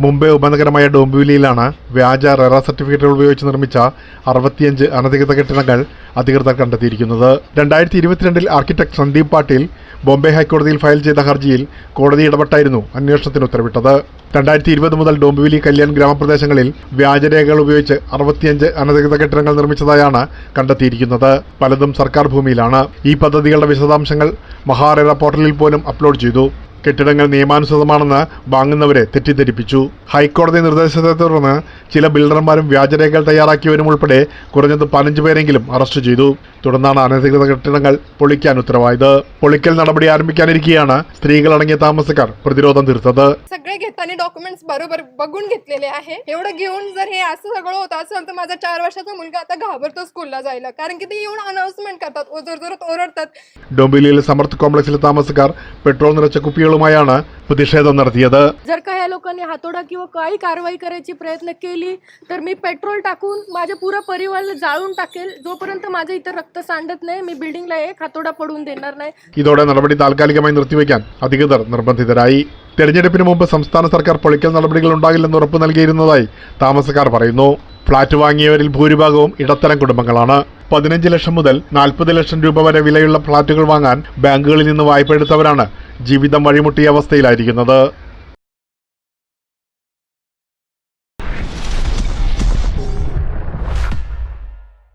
മുംബൈ ഉപനഗരമായ ഡോംബിവിലിയിലാണ് വ്യാജ റെറ സർട്ടിഫിക്കറ്റുകൾ ഉപയോഗിച്ച് നിർമ്മിച്ച അറുപത്തിയഞ്ച് അനധികൃത കെട്ടിടങ്ങൾ അധികൃതർ കണ്ടെത്തിയിരിക്കുന്നത്. രണ്ടായിരത്തി ഇരുപത്തിരണ്ടിൽ ആർക്കിടെക്ട് സന്ദീപ് പാട്ടീൽ ബോംബെ ഹൈക്കോടതിയിൽ ഫയൽ ചെയ്ത ഹർജിയിൽ കോടതി ഇടപെട്ടായിരുന്നു അന്വേഷണത്തിന് ഉത്തരവിട്ടത്. രണ്ടായിരത്തി ഇരുപത് മുതൽ ഡോംബിവിലി കല്യാൺ ഗ്രാമപ്രദേശങ്ങളിൽ വ്യാജരേഖകൾ ഉപയോഗിച്ച് അറുപത്തിയഞ്ച് അനധികൃത കെട്ടിടങ്ങൾ നിർമ്മിച്ചതായാണ് കണ്ടെത്തിയിരിക്കുന്നത്. പലതും സർക്കാർ ഭൂമിയിലാണ്. ഈ പദ്ധതികളുടെ വിശദാംശങ്ങൾ മഹാരേറ പോർട്ടലിൽ പോലും അപ്ലോഡ് ചെയ്തു. കെട്ടിടങ്ങൾ നിയമാനുസൃതമാണെന്ന് വാങ്ങുന്നവരെ തെറ്റിദ്ധരിപ്പിച്ചു ഹൈക്കോടതി നിർദ്ദേശത്തെ തുടർന്ന് ചില ബിൽഡർമാരും വ്യാജരേഖകൾ തയ്യാറാക്കിയവരും ഉൾപ്പെടെ കുറഞ്ഞത് പതിനഞ്ച് പേരെങ്കിലും അറസ്റ്റ് ചെയ്തു തുടർന്നാണ് അനധികൃത കെട്ടിടങ്ങൾ പൊളിക്കാൻ ഉത്തരവായത് പൊളിക്കൽ നടപടി ആരംഭിക്കാനിരിക്കെയാണ് സ്ത്രീകളടങ്ങിയ താമസക്കാർ പ്രതിരോധം തീർത്തത് सगळे घेताना डॉक्युमेंट्स बरोबर बघून घेतलेले आहे एवढं घेऊन जर हे असं सगळं होत असेल तर माझा चार वर्षाचा मुलगा आता घाबरतो स्कूलला जायला कारण की ते येऊन अनाउन्समेंट करतात ओ- जोर जोरात ओरडतात ഡൊംബിലിയിൽ സമർത്ഥ് കോംപ്ലക്സിലെ താമസക്കാർ പെട്രോൾ നിറച്ച കുപ്പികളുമായാണ് പ്രതിഷേധം നടത്തിയത് जर का ह्या लोकांनी हातोडा किंवा काही कारवाई करायची प्रयत्न केली तर मी पेट्रोल टाकून माझ्या पुरा परिवाराला जाळून टाकेल जोपर्यंत माझं इथं रक्त सांडत नाही मी बिल्डिंगला एक हातोडा पडून देणार नाही ഇതോടെ നടപടി താൽക്കാലികമായി നിർത്തിവെക്കാൻ അധികൃതർ നിർബന്ധിതരായി തെരഞ്ഞെടുപ്പിന് മുമ്പ് സംസ്ഥാന സർക്കാർ പൊളിക്കൽ നടപടികൾ ഉണ്ടാകില്ലെന്ന് ഉറപ്പു നൽകിയിരുന്നതായി താമസക്കാർ പറയുന്നു ഫ്ളാറ്റ് വാങ്ങിയവരിൽ ഭൂരിഭാഗവും ഇടത്തരം കുടുംബങ്ങളാണ് പതിനഞ്ച് ലക്ഷം മുതൽ നാൽപ്പത് ലക്ഷം രൂപ വരെ വിലയുള്ള ഫ്ളാറ്റുകൾ വാങ്ങാൻ ബാങ്കുകളിൽ നിന്ന് വായ്പ എടുത്തവരാണ് ജീവിതം വഴിമുട്ടിയ അവസ്ഥയിലായിരിക്കുന്നത്.